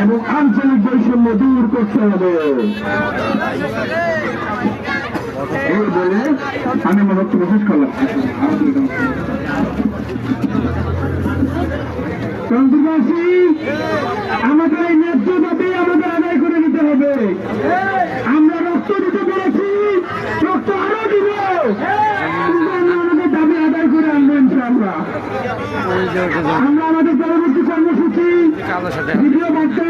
এবং আঞ্চলিক বৈষম্য দূর করতে হবে। আমি করলাম। আমাদের এই ন্যায্য দাবি আমাদের আদায় করে নিতে হবে আমরা রক্ত দিতে পেরেছি রক্ত আরও দিব কিন্তু আমরা আমাদের দাবি আদায় করে আনব ইনশাআল্লাহ আমরা আমাদের পরবর্তী কর্মসূচি, ভিডিও বার্তা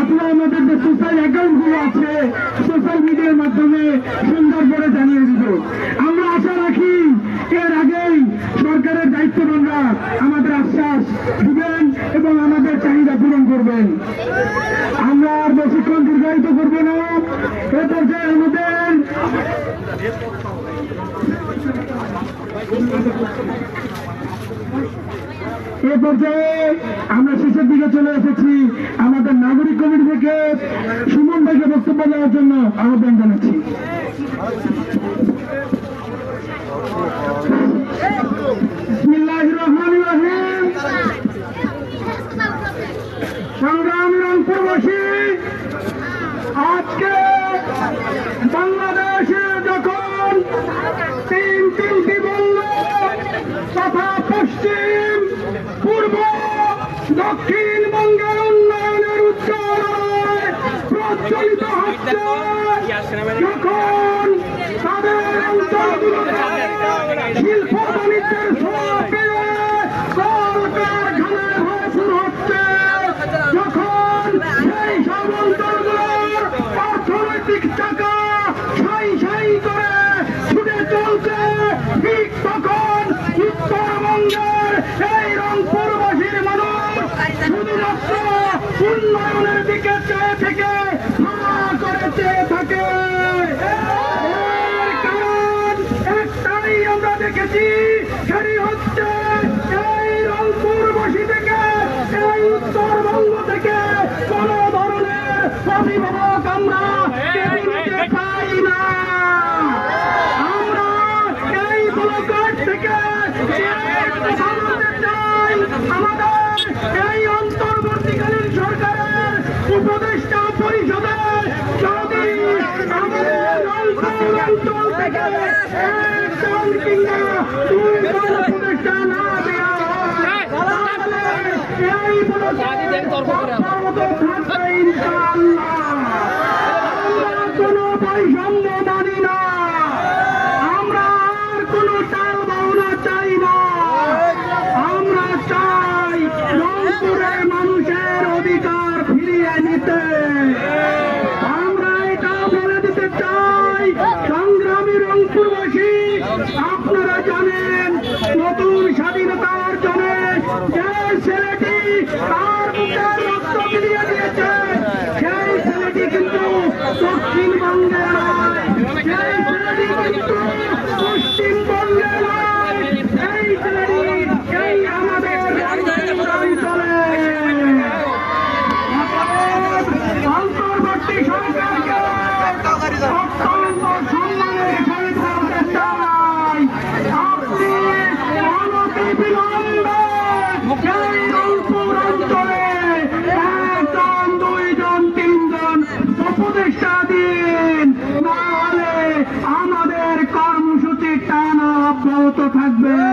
অথবা আমাদের যে সোশ্যাল অ্যাকাউন্টগুলো আছে সোশ্যাল মিডিয়ার মাধ্যমে সুন্দর করে জানিয়ে দিব। আমরা আশা রাখি এর আগেই সরকারের দায়িত্ববানরা আমাদের আশ্বাস দিবেন এবং আমাদের চাহিদা পূরণ করবেন। আমরা আর বেশিক্ষণ দীর্ঘায়িত করব না। এ পর্যায়ে আমাদের এ পর্যায়ে আমরা শেষের দিকে চলে এসেছি আমাদের নাগরিক কমিটি থেকে সুমন ভাইকে বক্তব্য দেওয়ার জন্য আহ্বান জানাচ্ছি। দক্ষিণবঙ্গের উন্নয়নের উচ্চারণায় প্রচলিত হচ্ছে যখন তাদের অঞ্চলগুলোতে উন্নয়নের দিকে চেয়ে থেকে হা করে চেয়ে থাকে। কারণ একটাই আমরা দেখেছি সেটি হচ্ছে এই রংপুরবাসী থেকে এই উত্তরবঙ্গ থেকে কোন ধরনের অভিভাবক আমরা কেন্দ্রকে পাই না আমরা এই ব্লকেট থেকে জানাতে চাই আমাদের এই অন্তর্বর্তীকালীন সরকারের উপদেষ্টা পরিষদে যদি আমাদের থেকে কিংবা না দেওয়া হয় তাহলে এই ইনশাআল্লাহ আমরা কোনো বৈষম্য মানি না আমরা আর কোনো টাল বাউনা চাই না আমরা চাই রংপুরের মানুষের অধিকার ফিরিয়ে নিতে আমরা এটা বলে দিতে চাই সংগ্রামী রংপুরবাসী আপনারা জানেন নতুন স্বাধীনতা অর্জনে যে ছেলেটি তার বুকের রক্ত বিলিয়ে দিয়েছে। অব্যাহত থাকবে।